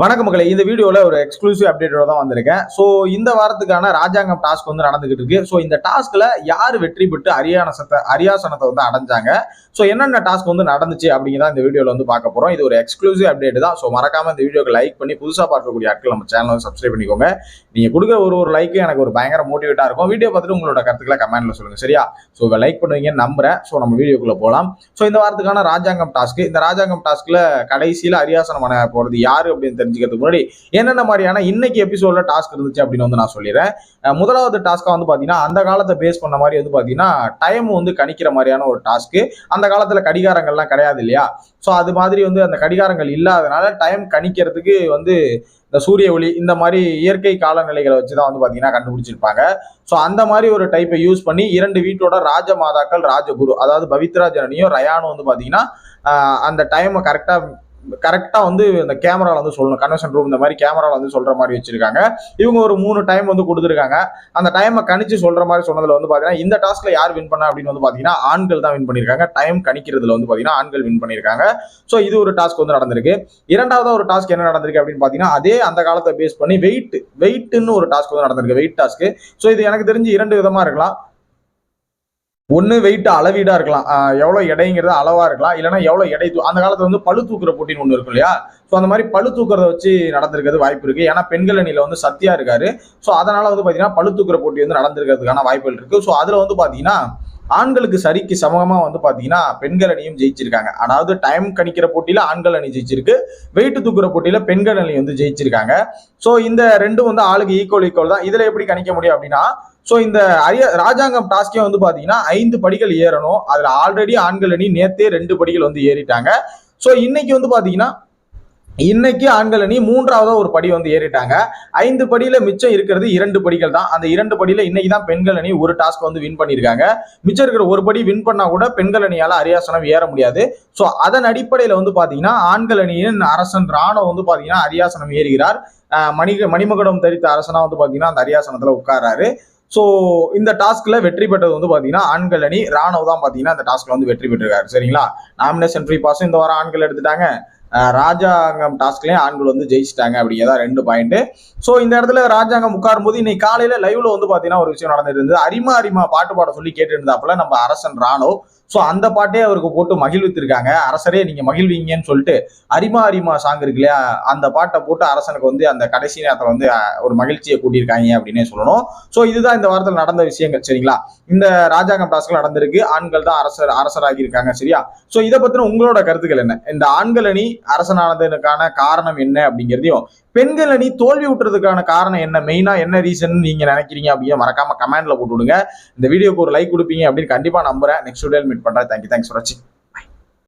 வணக்க மக்களை. இந்த வீடியோவில் ஒரு எக்ஸ்க்ளூசிவ் அப்டேட்டோட தான் வந்திருக்கேன். ஸோ இந்த வாரத்துக்கான ராஜாங்கம் டாஸ்க் வந்து நடந்துகிட்டு இருக்கு. ஸோ இந்த டாஸ்கில் யார் வெற்றி பெற்று அரியானசத்தை அரியாசனத்தை வந்து அடைஞ்சாங்க? ஸோ என்னென்ன டாஸ்க் வந்து நடந்துச்சு அப்படிங்கிறத இந்த வீடியோவில் வந்து பார்க்க போகிறோம் இது ஒரு எக்ஸ்க்ளூசிவ் அப்டேட் தான். ஸோ மறக்காம இந்த வீடியோக்கு லைக் பண்ணி புதுசாக பார்க்கக்கூடிய ஆட்கள் நம்ம சேனல் வந்து சப்ஸ்கிரைப் பண்ணிக்கோங்க. நீங்கள் கொடுக்குற ஒரு ஒரு லைக்கு எனக்கு ஒரு பயங்கர மோட்டிவேட்டாக இருக்கும். வீடியோ பார்த்துட்டு உங்களோட கருத்துக்களை கமெண்ட்டில் சொல்லுங்கள் சரியா? ஸோ லைக் பண்ணுவீங்கன்னு நம்புறேன். ஸோ நம்ம வீடியோக்குள்ளே போகலாம் ஸோ இந்த வாரத்துக்கான ராஜாங்கம் டாஸ்க்கு இந்த ராஜாங்கம் டாஸ்க்கில் கடைசியில் அரியாசனம் பண்ண யார் அப்படின்னு தெரிஞ்சுக்கிறதுக்கு முன்னாடி என்னென்ன மாதிரியான இன்னைக்கு எபிசோட்ல டாஸ்க் இருந்துச்சு அப்படின்னு வந்து நான் சொல்லிடுறேன். முதலாவது டாஸ்க்காக வந்து பார்த்தீங்கன்னா அந்த காலத்தை பேஸ் பண்ண மாதிரி வந்து பார்த்தீங்கன்னா டைம் வந்து கணிக்கிற மாதிரியான ஒரு டாஸ்க் அந்த காலத்தில் கடிகாரங்கள்லாம் கிடையாது இல்லையா? ஸோ அது மாதிரி வந்து அந்த கடிகாரங்கள் இல்லாதனால டைம் கணிக்கிறதுக்கு வந்து இந்த சூரிய ஒளி இந்த மாதிரி இயற்கை காலநிலைகளை வச்சு தான் வந்து பார்த்தீங்கன்னா கண்டுபிடிச்சிருப்பாங்க. ஸோ அந்த மாதிரி ஒரு டைப்பை யூஸ் பண்ணி இரண்டு வீட்டோட ராஜ மாதாக்கள் ராஜகுரு அதாவது பவித்ரா ஜனனியும் ரயானும் வந்து பார்த்தீங்கன்னா அந்த டைமை கரெக்டாக கரெக்டாக வந்து இந்த கேமராவில் வந்து சொல்லணும். கன்வென்ஷன் ரூம் இந்த மாதிரி கேமராவில் வந்து சொல்கிற மாதிரி வச்சிருக்காங்க. இவங்க ஒரு மூணு டைம் வந்து கொடுத்துருக்காங்க. அந்த டைமை கணிச்சு சொல்கிற மாதிரி சொன்னதில் வந்து பார்த்தீங்கன்னா இந்த டாஸ்க்கில் யார் வின் பண்ணா அப்படின்னு வந்து பார்த்தீங்கன்னா ஆண்கள் தான் வின் பண்ணியிருக்காங்க டைம் கணிக்கிறதுல வந்து பார்த்தீங்கன்னா ஆண்கள் வின் பண்ணியிருக்காங்க ஸோ இது ஒரு டாஸ்க் வந்து நடந்திருக்கு. இரண்டாவது ஒரு டாஸ்க் என்ன நடந்திருக்கு அப்படின்னு பார்த்தீங்கன்னா அதே அந்த காலத்தை பேஸ் பண்ணி வெயிட் வெயிட்னு ஒரு டாஸ்க் வந்து நடந்திருக்கு. வெயிட் டாஸ்க் ஸோ இது எனக்கு தெரிஞ்சு இரண்டு விதமாக இருக்கலாம். ஒன்று வெயிட் அளவீடாக இருக்கலாம். எவ்வளோ எடைங்கிறது அளவாக இருக்கலாம். இல்லைன்னா எவ்வளோ எடை தூ- அந்த காலத்தில் வந்து பழு தூக்குற போட்டின்னு ஒன்று இருக்கும் இல்லையா? ஸோ அந்த மாதிரி பழு தூக்குறத வச்சு நடந்திருக்கிறது வாய்ப்பு இருக்கு. ஏன்னா பெண்கள் அணியில் வந்து சத்தியா இருக்காரு. ஸோ அதனால வந்து பார்த்தீங்கன்னா பழு தூக்குற போட்டி வந்து நடந்திருக்கிறதுக்கான வாய்ப்புகள் இருக்குது ஸோ அதில் வந்து பார்த்தீங்கன்னா ஆண்களுக்கு சரிக்கு சமமாக வந்து பார்த்தீங்கன்னா பெண்கள் அணியும் ஜெயிச்சிருக்காங்க. அதாவது டைம் கணிக்கிற போட்டியில் ஆண்கள் அணி ஜெயிச்சிருக்கு. வெயிட் தூக்குற போட்டியில் பெண்கள் அணி வந்து ஜெயிச்சிருக்காங்க. ஸோ இந்த ரெண்டும் வந்து ஆளுக்கு ஈக்குவல் ஈக்குவல் தான். இதில் எப்படி கணிக்க முடியும் அப்படின்னா ஸோ இந்த அரிய ராஜாங்கம் டாஸ்கே வந்து பார்த்தீங்கன்னா ஐந்து படிகள் ஏறணும். அதில் ஆல்ரெடி ஆண்கள் அணி நேத்தே ரெண்டு படிகள் வந்து ஏறிட்டாங்க. ஸோ இன்னைக்கு வந்து பார்த்தீங்கன்னா இன்னைக்கு ஆண்கள் அணி மூன்றாவதா ஒரு படி வந்து ஏறிட்டாங்க. ஐந்து படியில மிச்சம் இருக்கிறது இரண்டு படிகள் தான். அந்த இரண்டு படியில இன்னைக்கு தான் பெண்கள் அணி ஒரு டாஸ்க் வந்து வின் பண்ணியிருக்காங்க. மிச்சம் இருக்கிற ஒரு படி வின் பண்ணா கூட பெண்கள் அணியால அரியாசனம் ஏற முடியாது. ஸோ அதன் அடிப்படையில வந்து பாத்தீங்கன்னா ஆண்கள் அணியின் அரசன் ராணோ வந்து பாத்தீங்கன்னா அரியாசனம் ஏறுகிறார். மணிக மணிமகுடம் தரித்த அரசனா வந்து பாத்தீங்கன்னா அந்த அரியாசனத்துல உட்கார்றாரு. ஸோ இந்த டாஸ்க்ல வெற்றி பெற்றது வந்து பாத்தீங்கன்னா ஆண்கள் அணி ராணுவ தான் பாத்தீங்கன்னா இந்த டாஸ்க்ல வந்து வெற்றி பெற்றிருக்காரு. சரிங்களா? நாமினேஷன் ஃப்ரீ பாஸும் இந்த வாரம் ஆண்கள் எடுத்துட்டாங்க. ராஜாங்கம் டாஸ்க்லயும் ஆண்கள் வந்து ஜெயிச்சிட்டாங்க அப்படிங்கிறதா ரெண்டு பாயிண்ட் ஸோ இந்த இடத்துல ராஜாங்கம் உட்காரும் போது இன்னைக்கு காலையில லைவ்ல வந்து பாத்தீங்கன்னா ஒரு விஷயம் நடந்துட்டு இருந்தது. அரிமா அரிமா பாட்டு பாட சொல்லி கேட்டு இருந்தாப்புல நம்ம அரசன் ராணோ ஸோ அந்த பாட்டே அவருக்கு போட்டு மகிழ்வித்திருக்காங்க. அரசரே நீங்க மகிழ்வீங்கன்னு சொல்லிட்டு அரிமா அரிமா சாங் இருக்கு இல்லையா? அந்த பாட்டை போட்டு அரசனுக்கு வந்து அந்த கடைசி நேரத்தில் வந்து ஒரு மகிழ்ச்சியை கூட்டியிருக்காங்க அப்படின்னே சொல்லணும். ஸோ இதுதான் இந்த வாரத்தில் நடந்த விஷயங்கள் சரிங்களா? இந்த ராஜாங்கம் டாஸ்க்ல நடந்திருக்கு. ஆண்கள் தான் அரசர் அரசராகி இருக்காங்க சரியா? ஸோ இதை பத்தின உங்களோட கருத்துக்கள் என்ன? இந்த ஆண்கள் அணி அரசனானதுக்கான காரணம் என்ன அப்படிங்கிறதையும் பெண்கள் அணி தோல்வி விட்டுறதுக்கான காரணம் என்ன? மெயினா என்ன ரீசன் நீங்க நினைக்கிறீங்க அப்படின்னு மறக்காம கமெண்ட்ல போட்டு விடுங்க இந்த வீடியோக்கு ஒரு லைக் கொடுப்பீங்க அப்படின்னு கண்டிப்பா நம்புறேன். நெக்ஸ்ட் வீடியோ மீட் பண்றேன். தேங்க்யூ தேங்க்ஸ் ஃபார் வாட்சிங்